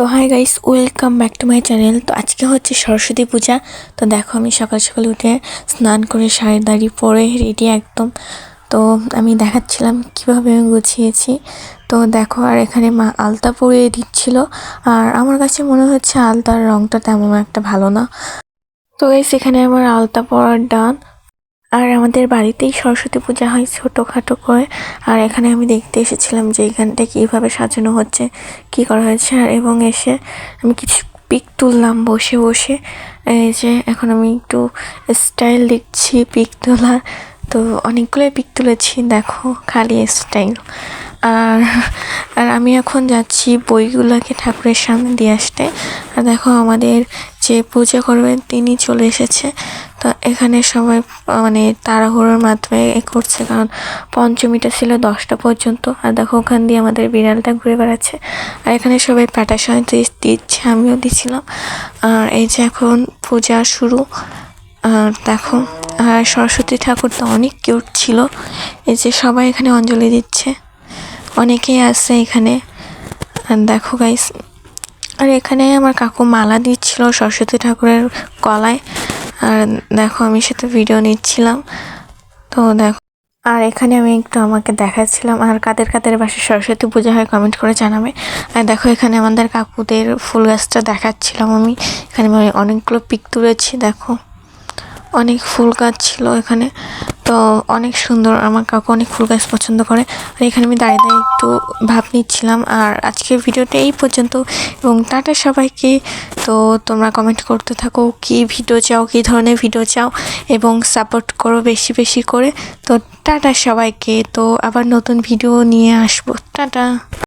তো hi guys welcome back to my channel তো আজকে হচ্ছে সরস্বতী পূজা। তো দেখো আমি সকাল সকাল উঠে স্নান করে শাড়ি দাড়ি পরে রেডি একদম। তো আমি দেখাচ্ছিলাম কীভাবে আমি গুছিয়েছি। তো দেখো আর এখানে মা আলতা পরিয়ে দিচ্ছিল। আর আমার কাছে মনে হচ্ছে আলতার রংটা তেমন একটা ভালো না। তো গাইস এখানে আমার আলতা পরার ডান আর আমাদের বাড়িতেই সরস্বতী পূজা হয় ছোটোখাটো করে। আর এখানে আমি দেখতে এসেছিলাম যে এখানটা কীভাবে সাজানো হচ্ছে, কি করা হয়েছে। আর এবং এসে আমি কিছু পিক তুললাম বসে বসে। এই যে এখন আমি একটু স্টাইল দিচ্ছি পিক তোলা তো অনেকগুলোই পিক তুলেছি, দেখো খালি স্টাইল। আর আর আমি এখন যাচ্ছি বইগুলোকে ঠাকুরের সামনে দিয়ে আসতে। আর দেখো আমাদের যে পূজা করবেন তিনি চলে এসেছে। তো এখানে সবাই মানে তাড়াহুড়োর মাধ্যমে এ করছে, কারণ পঞ্চমীটা ছিল দশটা পর্যন্ত। আর দেখো, ওখান দিয়ে আমাদের বিড়ালটা ঘুরে বেড়াচ্ছে। আর এখানে সবাই সাহায্য দিচ্ছে, আমিও দিছিলাম। আর এই যে এখন পূজা শুরু। আর দেখো, আর সরস্বতী ঠাকুর তো অনেক কিউট ছিল। এই যে সবাই এখানে অঞ্জলি দিচ্ছে। অনেকেই আছে এখানে। আর দেখো গাইস আর এখানে আমার কাকু মালা দিচ্ছিল সরস্বতী ঠাকুরের কলায় আর দেখো, আমি সাথে ভিডিও নিচ্ছিলাম। তো দেখো, আর এখানে আমি একটু আমাকে দেখাচ্ছিলাম। আর কাদের কাদের বাসে সরস্বতী পূজা হয় কমেন্ট করে জানাবে। আর দেখো, এখানে আমাদের কাকুদের ফুল গাছটা দেখাচ্ছিলাম আমি। এখানে আমি অনেকগুলো পিক তুলেছি, দেখো। অনেক ফুল গাছ ছিল এখানে। তো অনেক সুন্দর, আমার কাকু অনেক ফুল গাছ পছন্দ করে। আর এখানে আমি দাঁড়িয়ে দাঁড়িয়ে একটু ভাব নিচ্ছিলাম। আর আজকের ভিডিওটা এই পর্যন্ত, এবং টাটা সবাইকে। তো তোমরা কমেন্ট করতে থাকো, কি ভিডিও চাও, কী ধরনের ভিডিও চাও, এবং সাপোর্ট করো বেশি বেশি করে। তো টাটা সবাইকে। তো আবার নতুন ভিডিও নিয়ে আসব। টাটা।